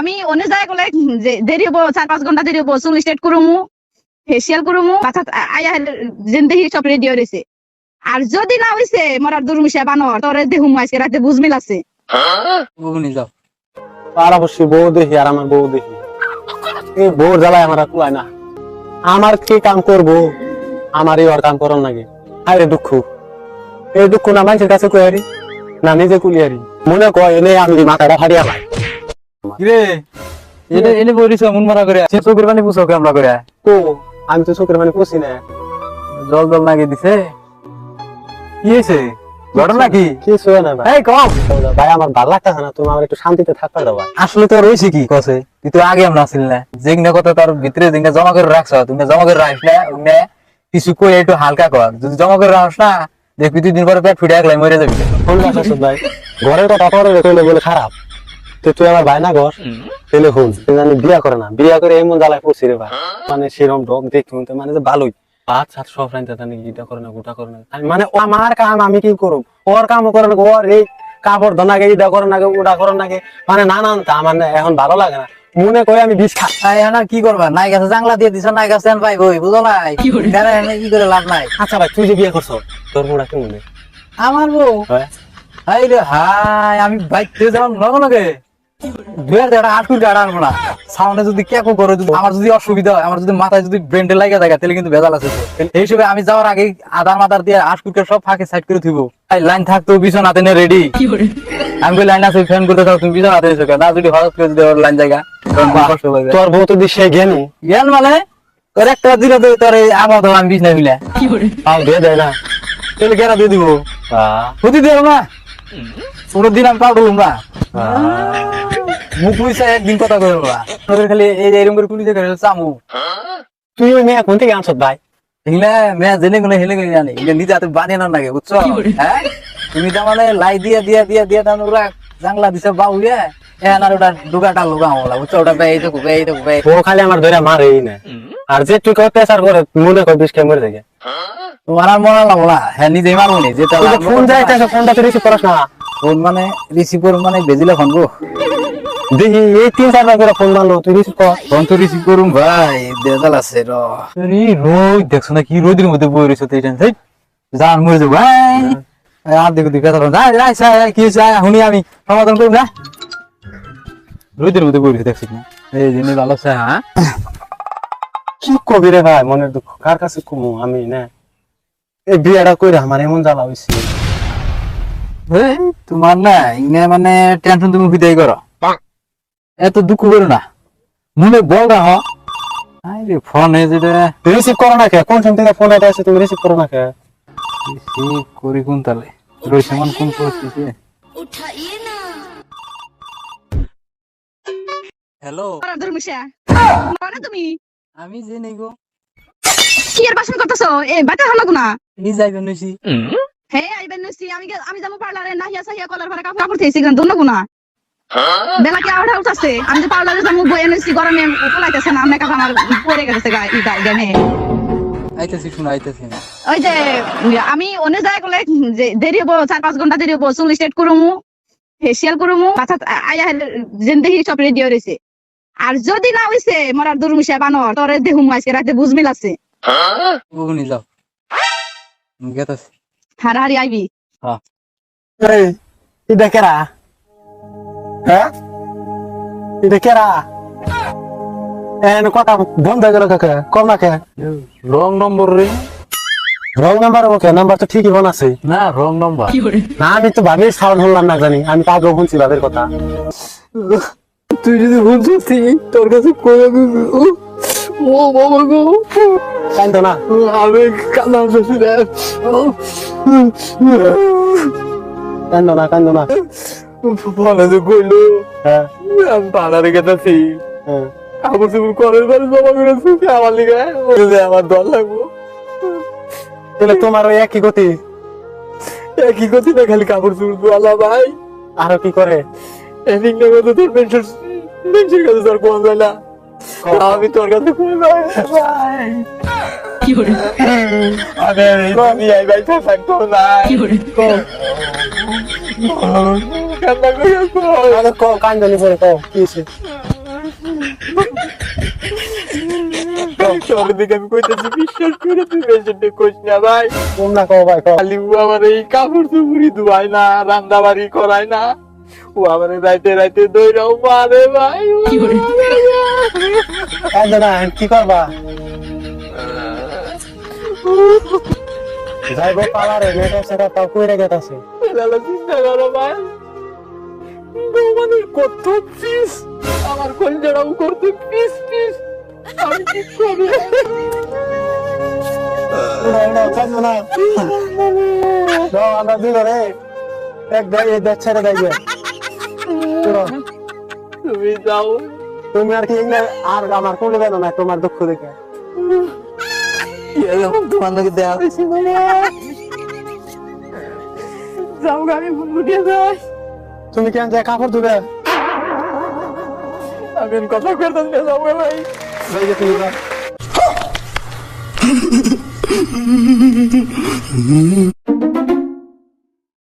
আমি অন্য জায়গায় গলে যে দেরি হব চার পাঁচ ঘণ্টা দেরি হব চুল স্ট্রেট করুমু ফেসিয়াল করুমু বাচ্চা আয়া জিন্দগি সব রেডি হয়েছে আর যদি না হইছে মরার দুর্মিশা বানর তোরে দেহুম আজকে রাতে বুঝমিল আছে। যাও। অবশ্যই বউ দেখি আর আমার বউ দেখি এই বউর জ্বালায় আমার কুলায় না। আমার কি কাম করব? আমারই ওর কাম করন নাকি আরে দুঃখ। এই দুঃখ না মানুষের কাছে কুয়ারি না নিজে কুলিয়ারি মনে কয় এনে আমি মাথাটা ফাটিয়া পাই কিরে এনে এনে বলিস মন মারা করে সে চোখের পানি পুষো আমরা করে তো আমি তো চোখের পুষি না। জল জল লাগিয়ে দিছে? কি হয়েছে ঘটনা কি? কিছু না ভাই। কম ভাই আমার ভালো লাগতেছে না তুমি আমার একটু শান্তিতে থাকতে দাও আসলে তো রয়েছে কি? কসে তুই তো আগে আমরা আসিল না। যেগুলো কথা তোর ভিতরে যেগুলো জমা করে রাখছ তুমি জমা করে রাখিস না ওগুলো কিছু কই একটু হালকা কর। যদি জমা করে রাখিস না দেখবি তুই দিন পরে পেট ফুটে একলাই মরে যাবি। ভাই। ঘরের কথা পরে বলে খারাপ। তো তুই আমার ভাই না ঘর তাহলে হুন জানি বিয়া করে না বিয়া করে এমন জ্বালায় পড়ছি রে ভাই। মানে দেখি তো মানে যে ভালোই। ভাত সাত সব রাইতে জানি এটা করে না গোটা করে না। আমি মানে আমার কাম আমি কি করব ওর কামও করে না ওর এই কাপড় ধনাকে এটা করে না ওটা করে না মানে তা আমার এখন ভালো লাগে না। মনে করে আমি বিষ খাই কি করবা? নাই গাছে জাংলা দিয়ে দিছ নাই গাছে ভাই বই বুঝো নাই? কি করে? লাভ নাই? আচ্ছা ভাই তুই যে বিয়ে করছ তোর মোড়া কি মনে আমার বউ? হাই রে হাই আমি বাইক দিয়ে যাওয়ার লগে লগে। সাউন্ডে যদি কেকো করে যদি আমার যদি অসুবিধা হয় আমার যদি মাথায় যদি ব্রেন্ডে লাগে থাকে তাহলে কিন্তু ভেজাল আছে। এই হিসেবে আমি যাওয়ার আগে আধার মাদার দিয়ে আট সব ফাঁকে সাইড করে থিব লাইন থাকতো বিছানাতে নে রেডি আমি কই লাইন আছে ফ্যান করতে থাকো তুমি বিছানাতে এসো কেন? না যদি হঠাৎ করে যদি লাইন জায়গা তখন খুব কষ্ট লাগে তোর বউ তো দিশে জ্ঞানী। জ্ঞান মানে? তোর একটা দিলে তো তোর এই আমার ধর আমি বিছনা মিলে তাও দিয়ে দেয় না তাহলে কেনা দিয়ে দিব? দিন না। পুরো দিন আমি না। মুখ পয়সা একদিন কথা বলা তোদের খালি এই এরকম করে কুলি থেকে চামু। তুই ওই মেয়ে কোন থেকে আনছত ভাই? এগুলা মেয়া জেনে গুলো হেলে গেলে জানি। এগুলা নিজে হাতে বানিয়ে না লাগে বুঝছ? হ্যাঁ? তুমি তো মানে লাই দিয়া দিয়া দিয়া দিয়া তার ওরা জাংলা দিছে বাউ ইয়ে এখন আর ওটা ডুগাটা লোগা হলা বুঝছ? ওটা বে এই দেখো বে দেখো বে ও খালি আমার ধরে মারেই না। আর যে তুই কত প্রেসার করে মনে কর বিষ খেয়ে মরে থাকে। তোমার আর মনে লাগলা হ্যাঁ নিজেই মারবো নি যেটা ফোন যায় ফোনটা তো রিসিভ করিস না। ফোন মানে রিসিভ মানে বেজিলে ফোন গো। দেখি এই তিন চারবার করে ফোন মারলো তুই রিসিভ কর ফোন তো রিসিভ করুম ভাই আছে র। রোদ দেখছ না কি রোদের মধ্যে বই রয়েছে তো এটা হেই, জান মরে যাব ভাই। আর দেখো দিকে কথা যাই যাই যাই কি চাই হুনি আমি সমাধান করুন না রোদের মধ্যে বই না। এই জিনিস ভালো আছে হ্যাঁ? কি কবি রে ভাই মনের দুঃখ কার কাছে কমু আমি না? এই বিয়েটা কইরা আমার এমন জ্বালা হইছে। তোমার না ইনে মানে টেনশন তুমি বিদায় করো। এত দুঃখ করো না। মনে বল না হ। আরে ফোনে যেটা রিসিভ করো না কে? কোন সময় থেকে ফোন এটা আছে তুমি রিসিভ করো না কে? রিসিভ করি কোন তালে? রয়েছে এমন কোন পরিস্থিতি? হ্যালো মরার দুর্মিশা মানে তুমি? আমি জেনে গো। কি এর বাসন করতেছো? এ বাটা হলো না? এই যাইবেন নইছি হে আইবেন নসি আমি আমি যাব পার্লারে নাহিয়া সাহিয়া কলার পরে কাপড় কাপড় থেছি কিন্তু দুনো গুনা বেলা কি উঠাছে। আমি যে যাব বই এনেছি গরমে পোলাইতেছে না মেকআপ আমার পরে গেছে গা ই গা গানে আইতেছি শুনো আইতেছি। না ওই যে আমি অন্য জায়গায় গলে দেরি হব চার পাঁচ ঘণ্টা দেরি হব চুল স্ট্রেট করুমু ফেসিয়াল করুমু বাচ্চা আয়া জিন্দগি সব রেডি হয়েছে আর যদি না হইছে মরার দুর্মিশা বানর তোরে দেহুম আজকে রাতে বুঝমিল আছে বগুনি যাও। গেতাছি। হারাহারি আইবি। এটা কেরা হ্যাঁ এটা কেরা এন কথা বন্ধ হয়ে গেল কাকে কম না কে রং নম্বর রে রং নাম্বার ওকে নাম্বার তো ঠিকই মনে আছে না রং নম্বর না আমি তো ভাবি সাউন্ড না জানি আমি তো আগেও শুনছি ভাবের কথা তুই যদি বুঝছিস তোর কাছে ও বাবা গো না আমি কান্না করছি রে কান্দো না কান্দো না যে কইলো। হ্যাঁ। আমি পাড়ারে গেতাছি হ্যাঁ। কাপড় চুপড় কলের বাড়ি জমা করেছি আমার লিগে বলে আমার দল লাগবো। তাহলে তোমার ওই একই গতি? কি করছি না খালি কাপড় চুপড় ধোয়ালা ভাই। আরও কি করে? এদিক না কথা তোর পেনশন পেনশন কাছে তোর কোন যায় না। আমি তোর কাছে ভাই আমি আমি এই ভাই থাকতো না। কান্না কও। আরে কও কান্দনি পরে কও কি হইছে তোর দিকে আমি কইতেছি বিশ্বাস করে তুই পেশেন্টে কইস না ভাই। তোমরা কও ভাই খালি ও আমার এই কাপড় চুপুরি ধুয়ায় না রান্না বাড়ি করায় না। ও আমার রাইতে রাইতে দইরাও মারে ভাই না কি করবা? যাইবো পালারে মেকআপ সেটআপ তাও কইরা গেতাছে। লালা চিন্তা করো ভাই ভগবানের কত পিস আমার কলজারাও করতে পিস পিস আমি কি এক ছেড়ে দেয় তুমি যাও। তুমি আর কি আর আমার বেদো না তোমার দুঃখ দেখে। তোমার নাকি দেওয়া হয়েছে যাও আমি মুন্ডুটিয়ে যাই। তুমি কেন যায় কাপড় ধুবে? আমি কথা করতাম না যাও গা ভাই যে। তুমি।